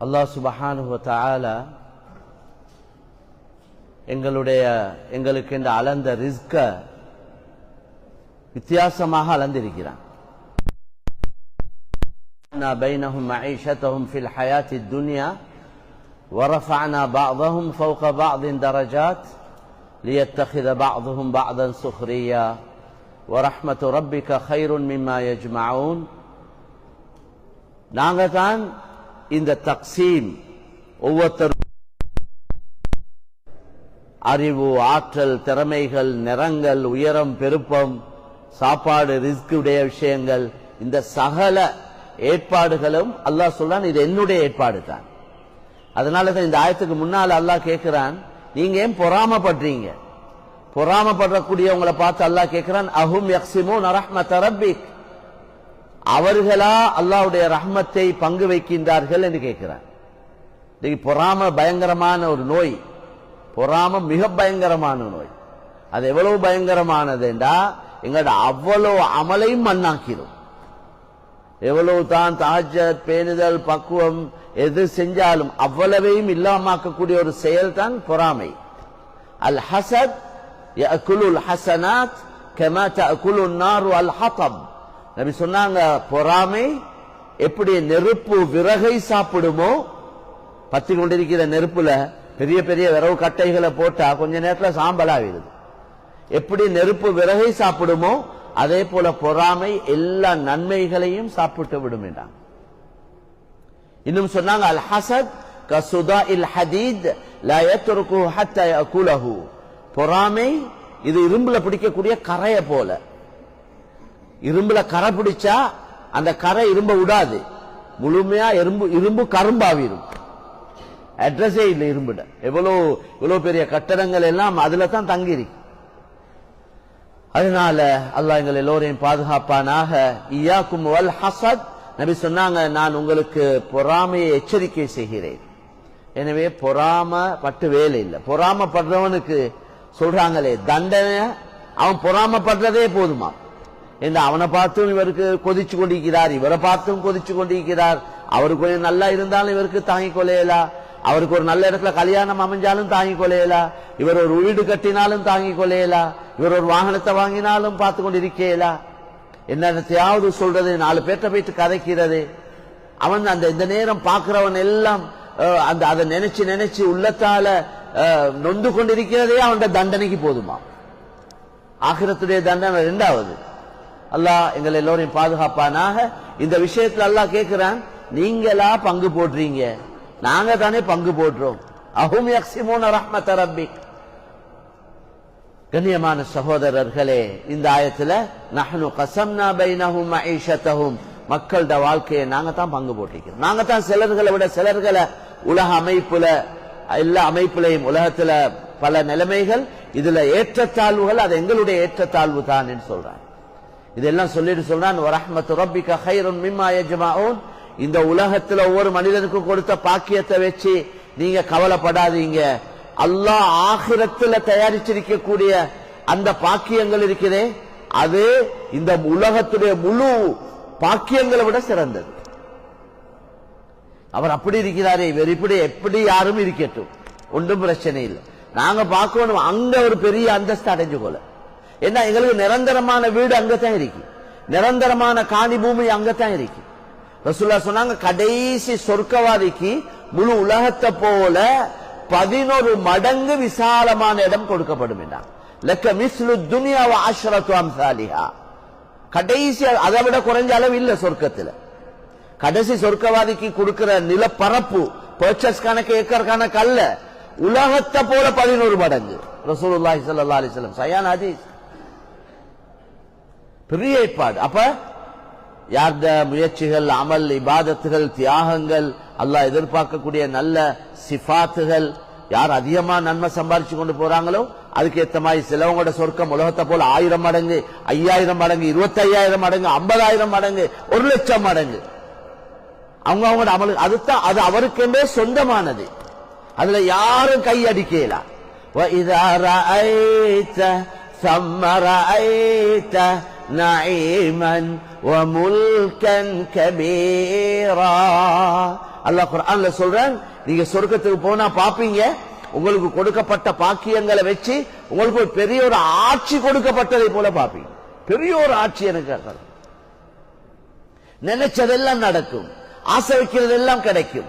அல்லாஹ் சுபஹானுஹு தஆலா எங்களுடைய எங்களுக்கு இந்த அளந்த ரிஸ்க வித்தியாசமாக அளந்திருக்கிறான் بينهم معيشتهم في الحياة الدنيا ورفعنا بعضهم فوق بعض درجات ليتخذ بعضهم بعضا سخريا ورحمة ربك خير مما يجمعون நாங்கள் தான் இந்த தக்சீம் ஒவ்வொருத்தரும் அறிவு ஆற்றல் திறமைகள் நிறங்கள் உயரம் பெருப்பம் சாப்பாடு ரிஸ்க் உடைய விஷயங்கள் இந்த சகல ஏற்பாடுகளும் அல்லாஹ் சொல்றான் இது என்னுடைய ஏற்பாடு தான். அதனால தான் இந்த ஆயத்துக்கு முன்னால் அல்லாஹ் கேட்கிறான் நீங்க ஏன் பொறாமப்படுறீங்க? பொறாமப்படக்கூடியவங்களை பார்த்து அல்லாஹ் கேட்கிறான் அஹும் யக்சிமோ நரஹ்ம ரப்பிக். அவர்களா அல்லாவுடைய ரஹ்மத்தை பங்கு வைக்கின்றார்கள் என்று கேட்கிறார். இன்னைக்கு பொறாம பயங்கரமான ஒரு நோய். பொறாம மிக பயங்கரமான நோய். அது எவ்வளவு பயங்கரமானது என்றா எங்களோட அவ்வளவு அமலையும் மண்ணாக்கிடும் எவ்வளவு தான் தாஜர் பேணுதல் பக்குவம் எது செஞ்சாலும் அவ்வளவையும் இல்லாமக்கக்கூடிய ஒரு செயல் தான் பொறாமை. அல் ஹசத் குலுல் ஹசனாத் கெமாட் குலு நாரு அல் ஹதம். நபி சொன்னாங்க பொறாமை எப்படி நெருப்பு விறகை சாப்பிடுமோ? பத்தி கொண்டிருக்கிற நெருப்புல பெரிய பெரிய விறகு கட்டைகளை போட்டா கொஞ்ச நேரத்துல சாம்பலாகிடுது எப்படி நெருப்பு விறகை சாப்பிடுமோ அதே போல பொறாமை எல்லா நன்மைகளையும் சாப்பிட்டு விடும் இன்னும் சொன்னாங்க அல் ஹசத் கசுதா இல் ஹதீத் பொறாமை இது இரும்புல பிடிக்கக்கூடிய கரையை போல. இரும்புல கரை பிடிச்சா அந்த கரை இரும்ப விடாது முழுமையா இரும்பு இரும்பு கரும்பாவிரும். அட்ரஸே இல்லை இரும்புட. எவ்வளோ இவ்வளோ பெரிய கட்டடங்கள் எல்லாம் அதுல தான் தங்கியிருக்கு. அதனால அல்லாஹ் எங்கள் எல்லோரையும் பாதுகாப்பானாக. இயாக்கும் வல் ஹசத் நபி சொன்னாங்க நான் உங்களுக்கு பொறாமையை எச்சரிக்கை செய்கிறேன். எனவே பொறாம பட்டு வேலை இல்லை. பொறாமப்படுறவனுக்கு சொல்றாங்களே தண்டனை அவன் பொறாமப்படுறதே போதுமா? என்று அவனை பார்த்தும் இவருக்கு கொதிச்சு கொண்டிருக்கிறார் இவரை பார்த்தும் கொதிச்சு கொண்டிருக்கிறார். அவருக்கு கொஞ்சம் நல்லா இருந்தாலும் இவருக்கு தாங்கிக் கொள்ளையலா அவருக்கு ஒரு நல்ல இடத்துல கல்யாணம் அமைஞ்சாலும் தாங்கிக் கொள்ளையலா இவர் ஒரு வீடு கட்டினாலும் தாங்கிக் கொள்ளையலா இவர் ஒரு வாகனத்தை வாங்கினாலும் பார்த்து கொண்டு கொண்டிருக்கேலா. என்னத்தையாவது சொல்றது நாலு பேர்ட்ட போயிட்டு கதைக்கிறது. அவன் அந்த இந்த நேரம் பார்க்கிறவன் எல்லாம் அஹ், அந்த அதை நினைச்சு நினைச்சு உள்ளத்தால அஹ், நொந்து கொண்டிருக்கிறதே அவன் தண்டனைக்கு போதுமா? ஆகிரத்துடைய தண்டனை ரெண்டாவது. அல்லாஹ் எங்களை எல்லோரையும் பாதுகாப்பானாக. இந்த விஷயத்துல அல்லாஹ் கேட்கிறான் நீங்களா பங்கு போடுறீங்க? நாங்க தானே பங்கு போடுறோம். அஹும் யக்ஸிமூன ரஹ்மத் ரப்பி. கண்ணியமான சகோதரர்களே இந்த ஆயத்துல நஹ்னு கசம்னா பைனஹும் மஈஷத்தஹும். மக்களோட வாழ்க்கையை நாங்க தான் பங்கு போட்டிருக்கிறோம் நாங்க தான் சிலர்களை விட சிலர்களை உலக அமைப்புல எல்லா அமைப்புலையும் உலகத்துல பல நிலைமைகள் இதுல ஏற்றத்தாழ்வுகள் அது எங்களுடைய ஏற்றத்தாழ்வு தான் சொல்றாங்க. இதெல்லாம் சொல்லிட்டு சொல்றான் வரஹ்மத்து ரப்பிக ஹைரன் மிம்மா யஜ்மஊன். இந்த உலகத்துல ஒவ்வொரு மனிதனுக்கும் கொடுத்த பாக்கியத்தை வச்சு நீங்க கவலைப்படாதீங்க. அல்லாஹ் ஆகிரத்துல தயாரிச்சிருக்கக்கூடிய அந்த பாக்கியங்கள் இருக்குதே அது இந்த உலகத்துடைய முழு பாக்கியங்களை விட சிறந்தது. அவர் அப்படி இருக்கிறாரே இவர் இப்படி எப்படி யாரும் இருக்கட்டும் ஒன்றும் பிரச்சனை இல்லை. நாங்க பார்க்கணும் அங்க ஒரு பெரிய அந்தஸ்து அடைஞ்சு கொள்ள ஏன்னா எங்களுக்கு நிரந்தரமான வீடு அங்கதான் இருக்கு. நிரந்தரமான காணி பூமி அங்கதான் இருக்கு. ரசுல்லா சொன்னாங்க கடைசி சொர்க்கவாதிக்கு முழு உலகத்தை போல பதினொரு மடங்கு விசாலமான இடம் கொடுக்கப்படும் லக்க மிஸ்லு துனியாவ ஆஷ்ரத்து அம்சாலிஹா. கடைசி அதை விட குறைஞ்ச அளவு இல்ல சொர்க்கத்துல. கடைசி சொர்க்கவாதிக்கு கொடுக்கிற நிலப்பரப்பு பர்ச்சஸ் கணக்கு ஏக்கர் கணக்கு அல்ல. உலகத்தை போல பதினோரு மடங்கு. ரசூலுல்லாஹி ஸல்லல்லாஹு அலைஹி சயான் ஹதீஸ். பெரிய ஏற்பாடு அப்ப யார்த முயற்சிகள் அமல் இபாதத்துகள் தியாகங்கள் அல்லாஹ் எதிர்பார்க்கக்கூடிய நல்ல சிஃபாத்துகள் யார் அதிகமா நன்மை சம்பாரிச்சு கொண்டு போறாங்களோ அதுக்கு ஏத்த மாதிரி சிலவங்களோட சொர்க்கம் உலகத்தை போல ஆயிரம் மடங்கு ஐயாயிரம் மடங்கு இருபத்தி ஐயாயிரம் மடங்கு ஐம்பதாயிரம் மடங்கு ஒரு லட்சம் மடங்கு அவங்க அவங்களோட அமல் அதுதான் அது அவருக்கென்றே சொந்தமானது அதுல யாரும் கையடிக்கலாம் وَإِذَا رَأَيْتَ ثَمَّ رَأَيْتَ نَعِيمًا وملكا كبيرا அல்லாஹ் குர்ஆன்ல சொல்றான் நீங்க சொர்க்கத்துக்கு போனா பாப்பீங்க உங்களுக்கு கொடுக்கப்பட்ட பாக்கியங்களை வச்சு உங்களுக்கு ஒரு பெரிய ஒரு ஆட்சி கொடுக்கப்பட்டதை போல பாப்பீங்க பெரிய ஒரு ஆட்சி எனக்கு அதான். நினைச்சதெல்லாம் நடக்கும் ஆசை வைக்கிறதெல்லாம் கிடைக்கும்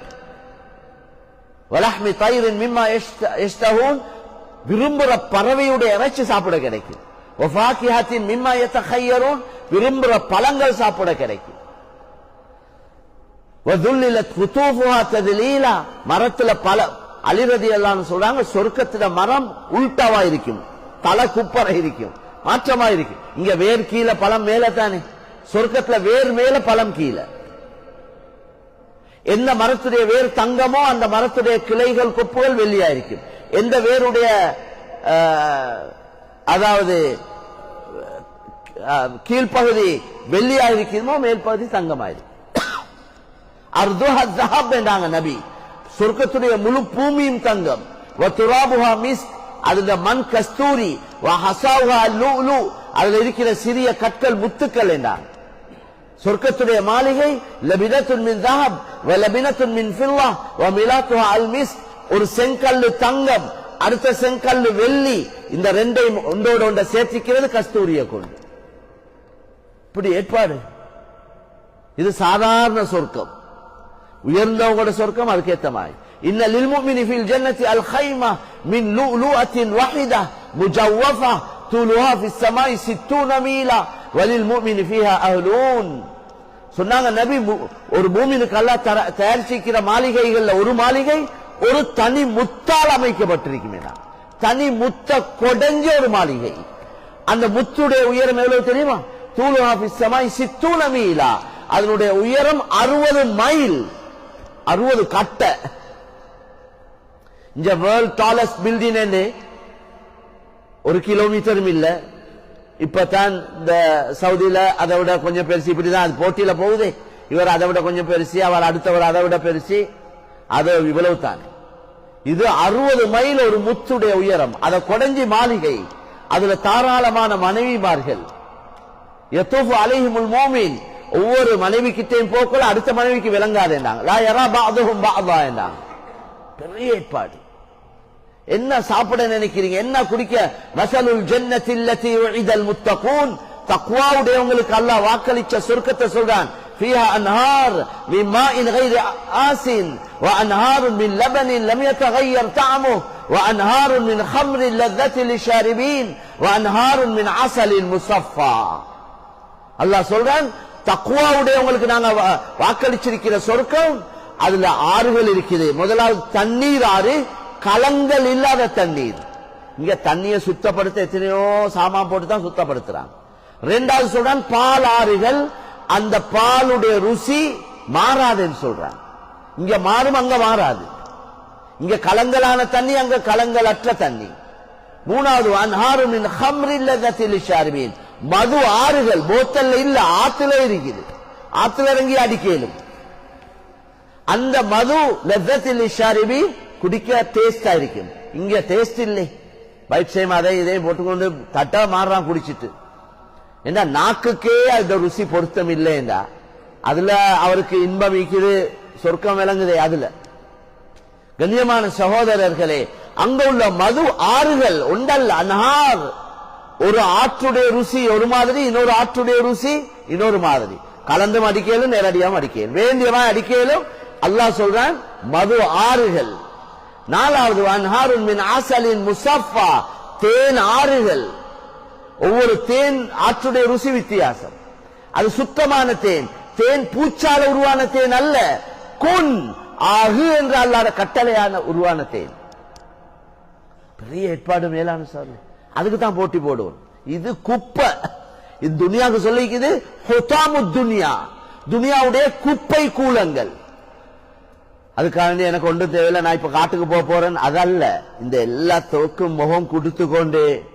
வலஹ்மி தயிரின் மிம்மா எஸ்டஹூன் விரும்புற பறவையுடைய இறைச்சி சாப்பிட கிடைக்கும் ஒஃபாக்கிஹத்தின் மிம்மா எத்தஹையரும் விரும்புற பழங்கள் சாப்பிட கிடைக்கும். மரத்துல பல அலிரதி எல்லாம் சொல்றாங்க. சொர்க்கத்துல மரம் உல்டாவா இருக்கும். தலை குப்பரை இருக்கும். மாற்றமா இருக்கும். இங்க வேர் கீழே பழம் மேல தானே. சொர்க்கத்துல வேர் மேல பழம் கீழே. எந்த மரத்துடைய வேர் தங்கமோ அந்த மரத்துடைய கிளைகள் கொப்புகள் வெள்ளியா இருக்கும். எந்த வேருடைய ஆஹ், அதாவது ஆஹ், கீழ்ப்பகுதி வெள்ளியா இருக்குமோ மேல் பகுதி அர்துஹா ஜஹாப் என்றாங்க நபி. சொர்க்கத்துடைய முழு பூமியும் தங்கம். வத்துராபுஹா மிஸ் அதுல மண் கஸ்தூரி வ ஹசாவுஹா லூலு அதுல இருக்கிற சிறிய கற்கள் முத்துக்கள் என்றாங்க. சொர்க்கத்துடைய மாளிகை லபினத்துன் மின் தஹப் வ லபினத்துன் மின் ஃபில்லா வ மிலாத்துஹா அல் மிஸ் ஒரு செங்கல்லு தங்கம் அடுத்த செங்கல்லு வெள்ளி இந்த ரெண்டையும் ஒன்றோட ஒன்றை சேர்த்திக்கிறது கஸ்தூரியை கொண்டு இப்படி ஏற்பாடு இது சாதாரண சொர்க்கம் உயர்ந்தவங்களோட சொர்க்கம் அதுக்கேத்த மாதிரி இன்ன லில்முமினி ஃபில் ஜன்னதி அல் கைமா மின் லுஅத்தின் வஹிதா முஜவ்வஃபா طولها في السماء 60 மீலா وللمؤمن فيها أهلون சொன்னாங்க நபி மு- ஒரு பூமினுக்கு அல்லாஹ் தர- தயாரிச்சிருக்கிற மாளிகைகள்ல ஒரு மாளிகை ஒரு தனி முத்தால் அமைக்கப்பட்டிருக்குமே தனி முத்த கொடைஞ்ச ஒரு மாளிகை. அந்த முத்துடைய உயரம் எவ்வளவு தெரியுமா? தூளுமாய் சித்தூன மீலா. அதனுடைய உயரம் அறுபது மைல். அறுபது கட்ட. இந்த வேர்ல்ட் டாலஸ்ட் பில்டிங் ஒரு கிலோமீட்டரும் இல்ல. இப்பதான் இந்த சவுதியில அதை விட கொஞ்சம் பெருசு இப்படிதான் அது போட்டியில போகுது. இவர் அதை விட கொஞ்சம் பெருசு அவர் அடுத்தவர் அதை விட பெருசு. அது இவ்வளவு தானே இது அறுபது மைல் ஒரு முத்துடைய உயரம். அதை கொடைஞ்சி மாளிகை. அதுல தாராளமான மனைவிமார்கள். எத்தோஃபு அலைஹிமுல் மோமின். ஒவ்வொரு மனைவி கிட்டையும் போக்கல அடுத்த மனைவிக்கு விளங்காது என்றாங்க. பெரிய ஏற்பாடு. என்ன சாப்பிட நினைக்கிறீங்க? என்ன குடிக்க? வசலுல் ஜென்னத்தில் உஇதல் முத்தகூன். தக்வாவுடையவங்களுக்கு அல்லாஹ் வாக்களிச்ச சொர்க்கத்தை சொல்றான். فيها أنهار من ماء غير آسن وأنهار من لبن لم يتغير طعمه وأنهار من خمر لذة للشاربين وأنهار من عسل مصفى அல்லாஹ் சொல்றான் தக்குவாவுடையவங்களுக்கு நாங்க வா- வாக்களிச்சிருக்கிற சொர்க்கம் அதுல ஆறுகள் இருக்குது முதலாவது தண்ணீர் ஆறு கலங்கள் இல்லாத தண்ணீர் இங்க தண்ணியை சுத்தப்படுத்த எத்தனையோ சாமான் போட்டு தான் சுத்தப்படுத்துறாங்க ரெண்டாவது சொல்றான் பால் ஆறுகள் அந்த பாலுடைய ருசி மாறாதுன்னு சொல்றாங்க. இங்க மாறும் அங்க மாறாது. இங்க கலங்கலான தண்ணி அங்க கலங்கலற்ற தண்ணி. மூணாவது அன்ஹாருமின் ஹம்ரில் மது ஆறுகள் போத்தல்ல இல்ல ஆத்துல இருக்குது. ஆத்துல இறங்கி அடிக்கலும். அந்த மது லத்தத்தில் ஷாரிபி குடிக்க டேஸ்டா இருக்கும். இங்க டேஸ்ட் இல்லை. பைட் சேம் அதை இதையும் போட்டுக்கொண்டு தட்டா மாறுறான் குடிச்சிட்டு. ஏண்டா நாக்குக்கே அந்த ருசி பொருத்தம் இல்லைண்டா அதுல அவருக்கு இன்பம் இருக்குது சொர்க்கம் விளங்குதே அதுல. கண்ணியமான சகோதரர்களே அங்க உள்ள மது ஆறுகள் உண்டல் அன்ஹார் ஒரு ஆற்றுடைய ருசி ஒரு மாதிரி இன்னொரு ஆற்றுடைய ருசி இன்னொரு மாதிரி. கலந்தும் அடிக்கலும் நேரடியாக அடிக்கலும் வேண்டியவா அடிக்கலும் அல்லாஹ் சொல்றான் மது ஆறுகள். நாலாவது அன்ஹாருன் மின் ஆசலின் முசஃபா தேன் ஆறுகள். ஒவ்வொரு தேன் ஆற்றுடைய ருசி வித்தியாசம். அது சுத்தமான தேன். தேன் பூச்சால உருவான தேன் அல்ல. குன் ஆகு என்ற அல்லாத கட்டளையான உருவான தேன். பெரிய ஏற்பாடு மேலான சார் அதுக்கு தான் போட்டி போடுவோம். இது குப்பை. இது துனியாவுக்கு சொல்லிக்குது ஹொத்தாமு துனியா. துனியாவுடைய குப்பை கூலங்கள். அதுக்காக எனக்கு ஒன்றும் தேவையில்லை. நான் இப்ப காட்டுக்கு போக போறேன். அதல்ல. இந்த எல்லா தோக்கும் முகம் கொடுத்து கொண்டு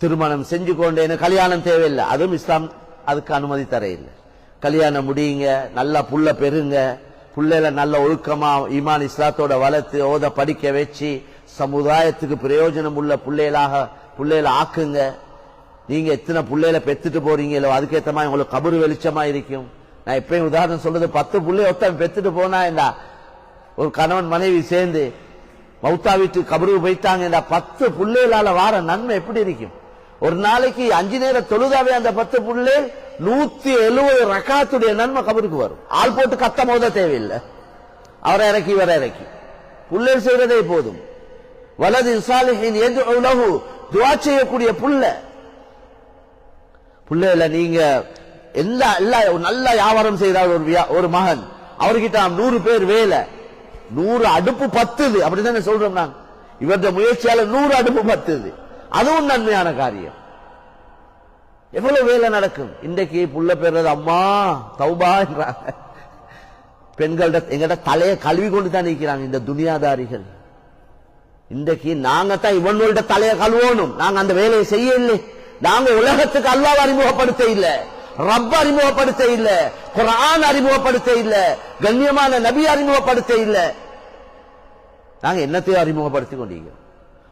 திருமணம் செஞ்சு கொண்டேன்னு கல்யாணம் தேவையில்லை. அதுவும் இஸ்லாம் அதுக்கு அனுமதி தர இல்லை கல்யாணம் முடியுங்க நல்லா புள்ள பெறுங்க புள்ளையில நல்ல ஒழுக்கமா ஈமான் இஸ்லாத்தோட வளர்த்து ஓத படிக்க வச்சு சமுதாயத்துக்கு பிரயோஜனம் உள்ள பிள்ளைகளாக பிள்ளைகளை ஆக்குங்க. நீங்க எத்தனை பிள்ளைகளை பெத்துட்டு போறீங்களோ அதுக்கேற்ற மாதிரி உங்களுக்கு கபரு வெளிச்சமா இருக்கும். நான் எப்பயும் உதாரணம் சொல்றது பத்து பிள்ளைய ஒருத்தன் பெத்துட்டு போனா என்ன? ஒரு கணவன் மனைவி சேர்ந்து மௌத்தா வீட்டு கபரு போயிட்டாங்க பத்து பிள்ளைகளால வார நன்மை எப்படி இருக்கும்? ஒரு நாளைக்கு அஞ்சு நேரம் தொழுதாவே அந்த பத்து புள்ளை நூத்தி எழுபது ரக்காத்துடைய நன்மை கபருக்கு வரும். ஆள் போட்டு கத்த மோத தேவையில்லை. அவரை இறக்கி இவரை இறக்கி. புள்ளை செய்வதே போதும். வலது சாலிஹின் எது உலகு துவா செய்யக்கூடிய புள்ள. புள்ளையில நீங்க எல்லா எல்லா நல்ல வியாபாரம் செய்தால் ஒரு ஒரு மகன் அவர்கிட்ட நூறு பேர் வேலை. நூறு அடுப்பு பத்துது. அப்படித்தானே சொல்றோம் நாங்க. இவருடைய முயற்சியால நூறு அடுப்பு பத்துது. அதுவும் நன்மையான காரியம். எவ்வளவு வேலை நடக்கும்? இன்றைக்கு புள்ள பெறது அம்மா தௌபான்றாங்க பெண்கள்ட எங்கிட்ட தலையை கழுவி கொண்டு தான் நிற்கிறாங்க இந்த துனியாதாரிகள். இன்றைக்கு நாங்க தான் இவனோட தலையை கழுவணும். நாங்க அந்த வேலையை செய்ய இல்லை நாங்க உலகத்துக்கு அல்லா அறிமுகப்படுத்த இல்ல. ரப்ப அறிமுகப்படுத்த இல்ல. குரான் அறிமுகப்படுத்த இல்ல. கண்ணியமான நபி அறிமுகப்படுத்த இல்ல. நாங்க என்னத்தையும் அறிமுகப்படுத்தி கொண்டிருக்கிறோம்.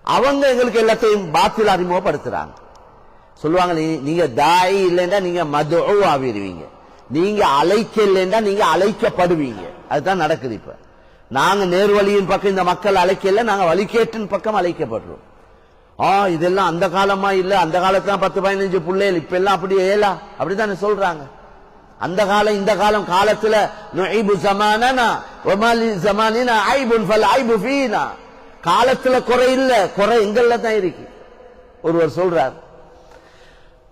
அவங்க எங்களுக்கு எல்லாத்தையும் பாத்தில் அறிமுகப்படுத்துறாங்க. சொல்லுவாங்க நீங்க தாய் இல்லைன்னா நீங்க மது ஆவிடுவீங்க. நீங்க அழைக்க இல்லைன்னா நீங்க அழைக்கப்படுவீங்க. அதுதான் நடக்குது இப்ப. நாங்க நேர்வழியின் பக்கம் இந்த மக்கள் அழைக்கல நாங்க வழிகேட்டின் பக்கம் அழைக்கப்படுறோம். ஆ இதெல்லாம் அந்த காலமா இல்ல அந்த காலத்துல பத்து பதினஞ்சு பிள்ளைகள் இப்ப எல்லாம் அப்படி ஏலா. அப்படித்தானே சொல்றாங்க. அந்த காலம் இந்த காலம் காலத்துல நுழைபு சமானா ஒமாலி சமானினா ஐபுன் ஃபல் ஐபு ஃபீனா. காலத்துல குறை இல்ல. குறை எங்கள்ல தான் இருக்கு. ஒருவர் சொல்றார்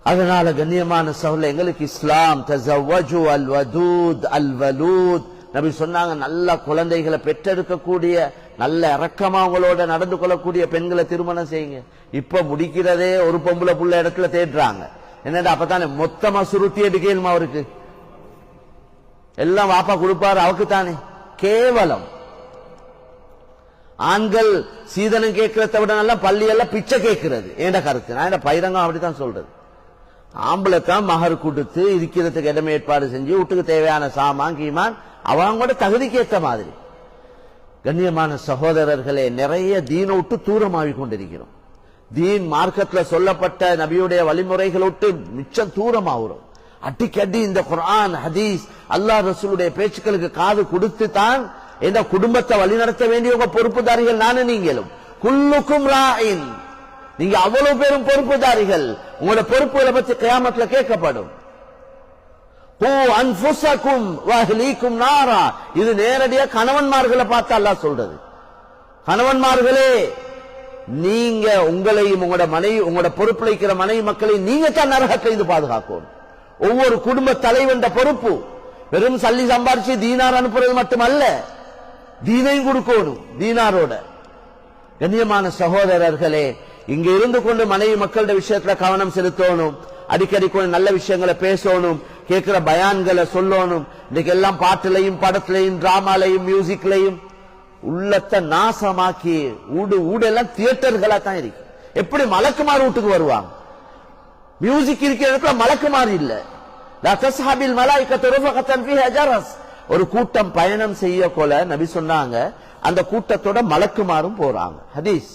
அதனால கண்ணியமான சகோதரர் எங்களுக்கு இஸ்லாம் தஸவ்வஜு அல் வதூத் அல் வலூத். நபி சொன்னாங்க நல்ல குழந்தைகளை பெற்றெடுக்கக்கூடிய நல்ல இறக்கமா அவங்களோட நடந்து கொள்ளக்கூடிய பெண்களை திருமணம் செய்யுங்க. இப்ப முடிக்கிறதே ஒரு பொம்பளை புள்ள இடத்துல தேடுறாங்க. என்னடா அப்பதானே மொத்தமா சுருத்தி எடுக்கணுமா அவருக்கு எல்லாம் வாப்பா கொடுப்பாரு அவருக்கு தானே கேவலம். ஆண்கள் சீதனம் கேட்கறத விட நல்லா பள்ளி எல்லாம் பிச்சை கேட்கிறது. ஏண்ட கருத்து? நான் என்ன பைரங்கம் அப்படித்தான் சொல்றது. ஆம்பளைத்தான் மகர் கொடுத்து இருக்கிறதுக்கு இடமே ஏற்பாடு செஞ்சு வீட்டுக்கு தேவையான சாமான் கீமான் அவங்களோட தகுதிக்கு ஏற்ற மாதிரி. கண்ணியமான சகோதரர்களே நிறைய தீனை விட்டு தூரமாகி கொண்டிருக்கிறோம் தீன் மார்க்கத்தில் சொல்லப்பட்ட நபியுடைய வழிமுறைகளை விட்டு மிச்சம் தூரமாகிறோம் அடிக்கடி இந்த குரான் ஹதீஸ் அல்லாஹ் ரசூலுடைய பேச்சுக்களுக்கு காது கொடுத்து தான் இந்த குடும்பத்தை வழிநடத்த வேண்டியவங்க பொறுப்புதாரிகள் நானும் நீங்களும். குல்லுக்கும் ராயின் நீங்க அவ்வளவு பேரும் பொறுப்புதாரிகள். உங்களோட பொறுப்புகளை பத்தி கியாமத்துல கேட்கப்படும். நாரா. இது நேரடியா கணவன்மார்களை பார்த்து அல்லா சொல்றது. கணவன்மார்களே நீங்க உங்களையும் உங்களோட மனைவி உங்களோட பொறுப்புல இருக்கிற மனைவி மக்களை நீங்க தான் நரகத்தை இது பாதுகாக்கணும். ஒவ்வொரு குடும்ப தலைவன் பொறுப்பு. வெறும் சல்லி சம்பாரிச்சு தீனார் அனுப்புறது மட்டுமல்ல. தீனையும் கொடுக்கணும் தீனாரோட. கண்ணியமான சகோதரர்களே இங்க இருந்து கொண்டு மனைவி மக்களோட விஷயத்துல கவனம் செலுத்தணும். அடிக்கடி கூட நல்ல விஷயங்களை பேசணும் கேட்கிற பயான்களை சொல்லணும். இன்னைக்கு எல்லாம் பாட்டுலையும் படத்திலையும் டிராமாலையும் மியூசிக்லையும் உள்ளத்தை நாசமாக்கி ஊடு ஊடெல்லாம் தியேட்டர்களா தான் இருக்கு. எப்படி மலக்குமார் வீட்டுக்கு வருவாங்க? மியூசிக் இருக்கிற இடத்துல மலக்குமார் இல்லை. லா தஸ்ஹபில் மலாயிகத்து ருஃபகத்தன் ஃபீஹா ஒரு கூட்டம் பயணம் செய்ய கொல நபி சொன்னாங்க. அந்த கூட்டத்தோட மலக்குமாரும் போறாங்க. ஹதீஸ்.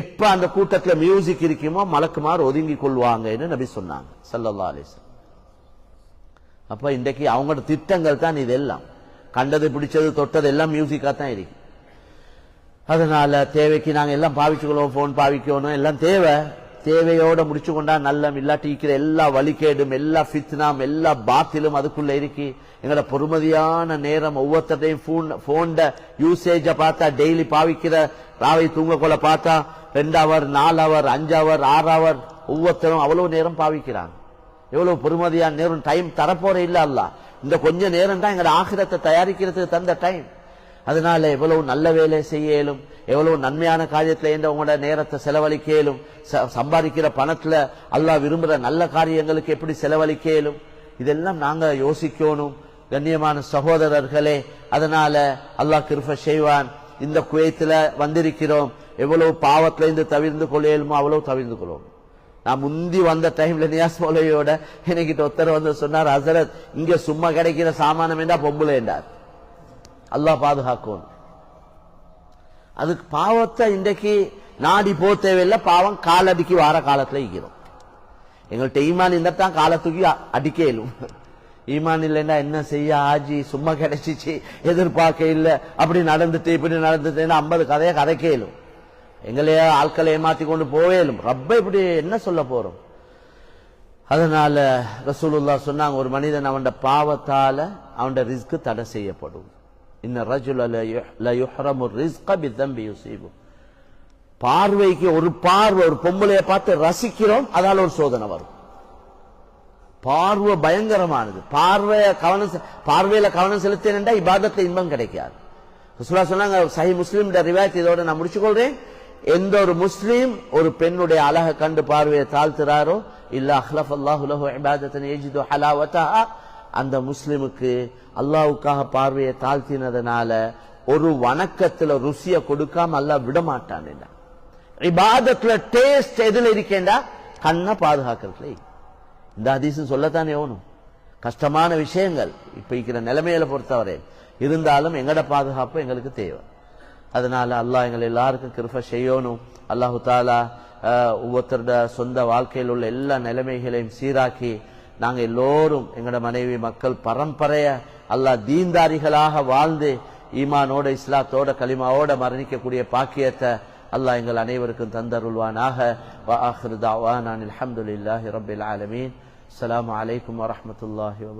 எப்ப அந்த கூட்டத்துல மியூசிக் இருக்குமோ மலக்குமார் ஒதுங்கி கொள்வாங்கன்னு நபி சொன்னாங்க. சல்லா அலைஹி அப்ப இன்றைக்கு அவங்களோட திட்டங்கள் தான் இதெல்லாம். கண்டது பிடிச்சது தொட்டது எல்லாம் மியூசிக்கா தான் இருக்கு. அதனால தேவைக்கு நாங்க எல்லாம் பாவிச்சுக்கணும் போன் பாவிக்கணும் எல்லாம் தேவை. தேவையோட முடிச்சு கொண்டா நல்லம் இல்லாட்டி இருக்கிற எல்லா வழிகேடும் எல்லா ஃபித்னாம் எல்லா பாத்திலும் அதுக்குள்ள இருக்கு. எங்களோட பொறுமதியான நேரம் ஒவ்வொருத்தரையும் போன்ட யூசேஜ பார்த்தா டெய்லி பாவிக்கிற ராவை தூங்க கொள்ள பார்த்தா ரெண்டு அவர் நாலு அவர் அஞ்சு அவர் ஆறு அவர் ஒவ்வொருத்தரும் அவ்வளவு நேரம் பாவிக்கிறாங்க. எவ்வளவு பொறுமதியான நேரம் டைம் தரப்போற இல்ல அல்ல இந்த கொஞ்ச நேரம் தான் எங்களோட ஆகிரத்தை தயாரிக்கிறதுக்கு தந்த டைம் அதனால எவ்வளவு நல்ல வேலை செய்ய இயலும் எவ்வளவு நன்மையான காரியத்துல என்ற உங்களோட நேரத்தை செலவழிக்க இயலும் ச- சம்பாதிக்கிற பணத்துல அல்லாஹ் விரும்புற நல்ல காரியங்களுக்கு எப்படி செலவழிக்க இயலும் இதெல்லாம் நாங்க யோசிக்கணும் கண்ணியமான சகோதரர்களே. அதனால அல்லாஹ் கிருப செய்வான். இந்த குவைத்துல வந்திருக்கிறோம். எவ்வளவு பாவத்துல இருந்து தவிர்ந்து கொள்ள இயலுமோ அவ்வளவு தவிர்ந்து கொள்வோம். நான் முந்தி வந்த டைம்ல நியாஸ் மொழியோட என்கிட்ட ஒருத்தர் வந்து சொன்னார் ஹசரத் இங்க சும்மா கிடைக்கிற சாமானம் என்றா பொம்பளை என்றார் பாதுகாக்கும். அதுக்கு பாவத்தை இன்றைக்கு நாடி போ தேவையில்லை. பாவம் காலடிக்கு வார காலத்துல இருக்கிறோம் எங்கள்கிட்ட ஈமான் இருந்தால் தான் காலை தூக்கி அடிக்க இயலும் ஈமான் இல்லைன்னா என்ன செய்ய? ஆஜி சும்மா கிடைச்சிச்சு எதிர்பார்க்க இல்லை. அப்படி நடந்துட்டு இப்படி நடந்துட்டுன்னா ஐம்பது கதையை கதைக்க இயலும் எங்களையே ஆட்களை ஏமாத்தி கொண்டு போவேலும் ரப்ப இப்படி என்ன சொல்ல போறோம்? அதனால ரசூலுல்லா சொன்னாங்க ஒரு மனிதன் அவன் பாவத்தால அவன் ரிஸ்க் தடை செய்யப்படும். இன்ன ரஜுல ல ரிஸ்க பித்தம்பி யுசீபு பார்வைக்கு ஒரு பார்வை ஒரு பொம்பளைய பார்த்து ரசிக்கிறோம் அதால ஒரு சோதனை வரும். பார்வை பயங்கரமானது. பார்வைய கவனம் செ- பார்வையில கவனம் செலுத்தினா இபாதத்தை இன்பம் கிடைக்காது. ரசூலா சொன்னாங்க சஹி முஸ்லீம் ரிவாயத் இதோட நான் முடிச்சுக்கொள்றேன். எந்த ஒரு முஸ்லீம் ஒரு பெண்ணுடைய அழகை கண்டு பார்வையை தாழ்த்துறாரோ இல்ல அஹ்லஃப் அல்லாஹு லஹு இபாதத்தன் ஏஜிது அந்த முஸ்லிமுக்கு அல்லாஹ்வுக்காக பார்வையை தாழ்த்தினதுனால ஒரு வணக்கத்துல ருசிய கொடுக்காம அல்லாஹ் விடமாட்டான் இபாதத்துல டேஸ்ட் எதுல இருக்கேண்டா? கண்ணை பாதுகாக்கிறதுல இந்த அதிசயம் சொல்லத்தானே ஓணும். கஷ்டமான விஷயங்கள். இப்ப இருக்கிற நிலைமையில பொறுத்தவரை இருந்தாலும் எங்கட பாதுகாப்பு எங்களுக்கு தேவை. அதனால அல்லாஹ் எங்களை எல்லாருக்கும் கிருப செய்யணும். அல்லாஹு தாலா அஹ், ஒவ்வொருத்தரோட சொந்த வாழ்க்கையில் உள்ள எல்லா நிலைமைகளையும் சீராக்கி நாங்கள் எல்லோரும் எங்களோட மனைவி மக்கள் பரம்பரைய அல்லா தீந்தாரிகளாக வாழ்ந்து ஈமானோட இஸ்லாத்தோட களிமாவோட மரணிக்கக்கூடிய பாக்கியத்தை அல்லாஹ் எங்கள் அனைவருக்கும் தந்தருள்வானாக. அஹ்ருதாவான் அலமதுல்லாஹி ரபில் ஆலமீன். அலாம் வலைக்கம் வரமத்துல்லாஹி வபர்